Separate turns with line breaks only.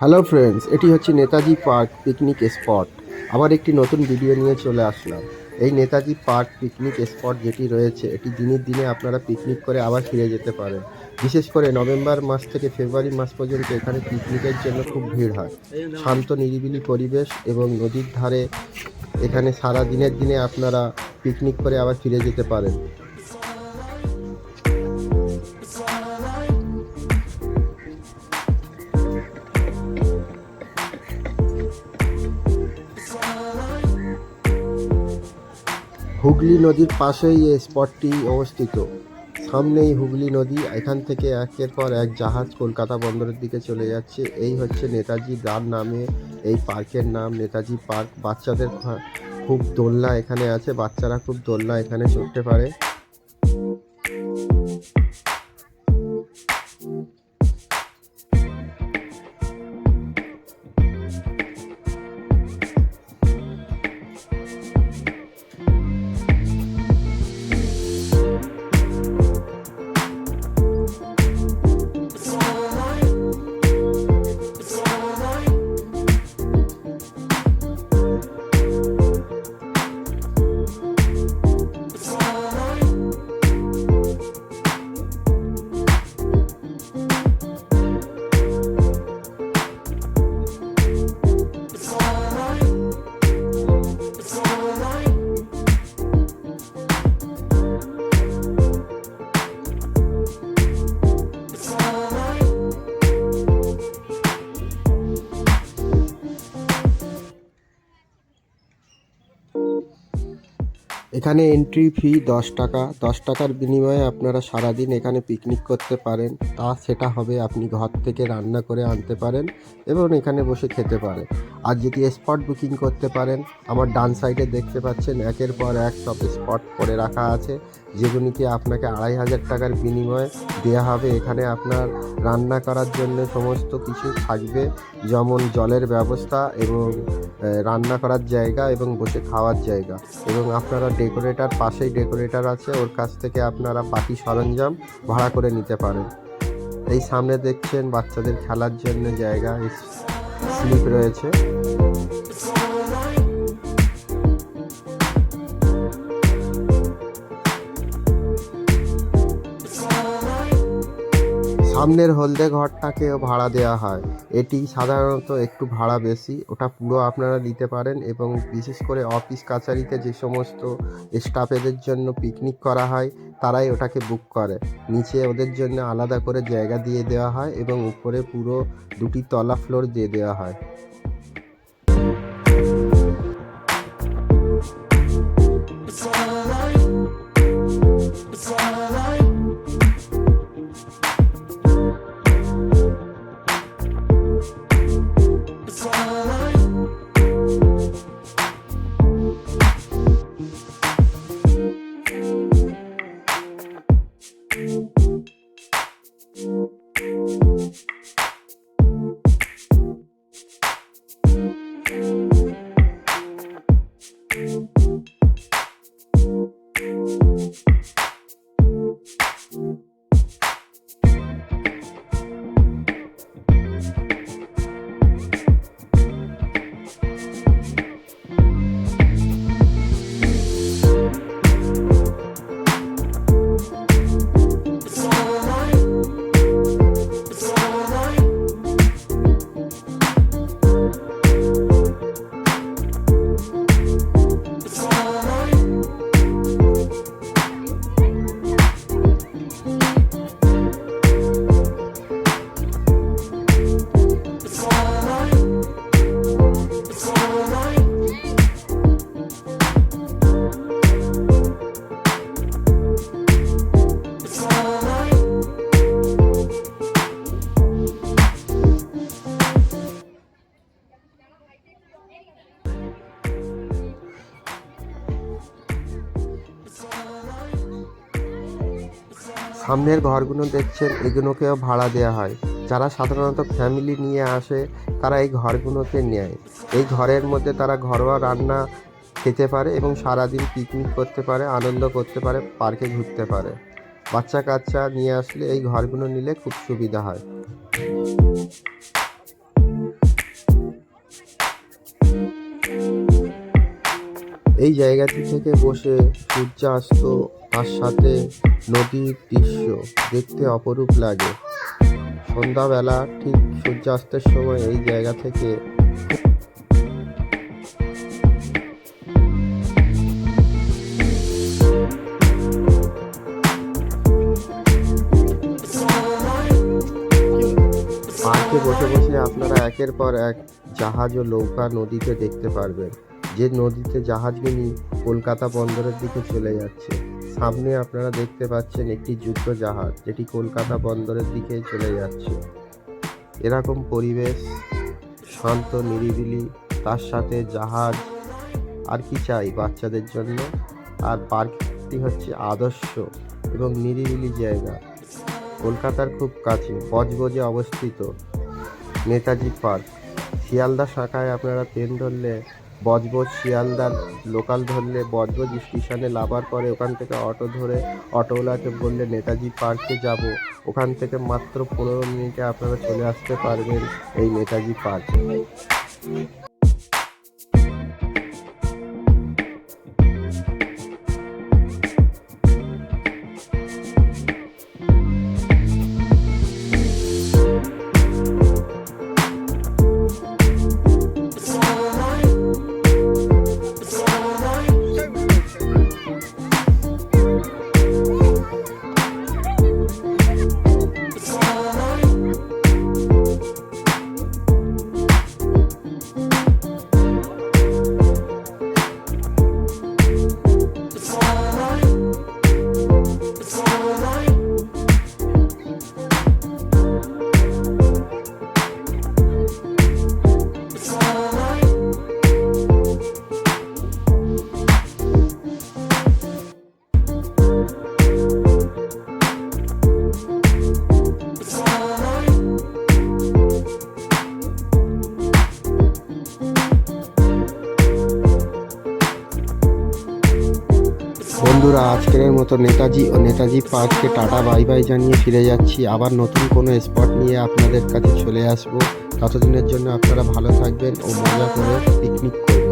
Hello friends এটি হচ্ছে Netaji park picnic spot আবার একটি নতুন ভিডিও নিয়ে চলে আসলাম। এই নেতাজি পার্ক পিকনিক স্পট যেটি রয়েছে, এটি দিনের দিনে আপনারা পিকনিক করে আবার ফিরে যেতে পারেন। বিশেষ করে নভেম্বর মাস থেকে ফেব্রুয়ারি মাস পর্যন্ত এখানে পিকনিকের জন্য খুব ভিড় হয়। শান্ত, নিরিবিলি পরিবেশ এবং নদীর ধারে এখানে সারা দিনের দিনে আপনারা পিকনিক করে আবার ফিরে যেতে পারেন। হুগলি নদীর পাশেই এই স্পটটি অবস্থিত। সামনেই হুগলি নদী, এখান থেকে একের পর এক জাহাজ কলকাতা বন্দরের দিকে চলে যাচ্ছে। এই হচ্ছে নেতাজি গ্রাম নামে এই পার্কের নাম, নেতাজি পার্ক। বাচ্চাদের খুব দোলনা এখানে আছে, বাচ্চারা খুব দোলনা এখানে চড়তে পারে। এখানে এন্ট্রি ফি দশ টাকা। দশ টাকার বিনিময়ে আপনারা সারাদিন এখানে পিকনিক করতে পারেন। তা সেটা হবে আপনি ঘর থেকে রান্না করে আনতে পারেন এবং এখানে বসে খেতে পারেন। আর যদি স্পট বুকিং করতে পারেন, আমার ডান সাইডে দেখতে পাচ্ছেন একের পর এক সব স্পট করে রাখা আছে যেগুলিকে আপনাকে আড়াই হাজার টাকার বিনিময়ে দেওয়া হবে। এখানে আপনার রান্না করার জন্য সমস্ত কিছু থাকবে, যেমন জলের ব্যবস্থা এবং রান্না করার জায়গা এবং বসে খাওয়ার জায়গা। এবং আপনারা ডেকোরেটার পাশেই ডেকোরেটার আছে, ওর কাছ থেকে আপনারা বাকি সরঞ্জাম ভাড়া করে নিতে পারেন। এই সামনে দেখছেন বাচ্চাদের খেলার জন্য জায়গা স্লিপ রয়েছে। সামনের হলদে ঘরটাকেও ভাড়া দেওয়া হয়। এটি সাধারণত একটু ভাড়া বেশি। ওটা পুরো আপনারা নিতে পারেন এবং বিশেষ করে অফিস কাছারিতে যে সমস্ত স্টাফেদের জন্য পিকনিক করা হয়, তারাই ওটাকে বুক করে। নিচে ওদের জন্য আলাদা করে জায়গা দিয়ে দেওয়া হয় এবং উপরে পুরো দুটি তলা ফ্লোর দিয়ে দেওয়া হয়। সামনের ঘরগুলো দেখছেন, এগুলোকেও ভাড়া দেওয়া হয়। যারা সাধারণত ফ্যামিলি নিয়ে আসে, তারা এই ঘরগুলোতে নেয়। এই ঘরের মধ্যে তারা ঘরোয়া রান্না খেতে পারে এবং সারাদিন পিকনিক করতে পারে, আনন্দ করতে পারে পার্কে ঘুরতে পারে। বাচ্চা কাচ্চা নিয়ে আসলে এই ঘরগুলো নিলে খুব সুবিধা হয়। এই জায়গাটি থেকে বসে সূর্যাস্ত, তার সাথে নদীর দৃশ্য দেখতে অপরূপ লাগে। সন্ধ্যাবেলা ঠিক সূর্যাস্তের সময় এই জায়গা থেকে পার্কে বসে বসে আপনারা একের পর এক জাহাজ ও নৌকা নদীতে দেখতে পারবেন। যে নদীতে জাহাজগুলি কলকাতা বন্দরের দিকে চলে যাচ্ছে। সামনে আপনারা দেখতে পাচ্ছেন একটি যুদ্ধ জাহাজ, যেটি কলকাতা বন্দরের দিকে চলে যাচ্ছে। এরকম পরিবেশ, শান্ত, নিরিবিলি, তার সাথে জাহাজ, আর কি চাই বাচ্চাদের জন্য? আর পার্কটি হচ্ছে আদর্শ এবং নিরিবিলি জায়গা। কলকাতার খুব কাছে, বজবজে অবস্থিত নেতাজি পার্ক। শিয়ালদা শাখায় আপনারা ট্রেন ধরলে বজবজ শিয়ালদার লোকাল ধরলে বজবজ স্টেশনে নামার পরে ওখান থেকে অটো ধরে অটোওয়ালাকে বললে, নেতাজি পার্কে যাব। ওখান থেকে মাত্র পনেরো মিনিটে আপনারা চলে আসতে পারবেন এই নেতাজি পার্কে। মতো নেতাজি ও নেতাজি পার্ককে টাটা, বাই বাই জানিয়ে ফিরে যাচ্ছি। আবার নতুন কোনো স্পট নিয়ে আপনাদের কাছে চলে আসব। ততদিনের জন্য আপনারা ভালো থাকবেন ও মজা করে পিকনিক করবেন।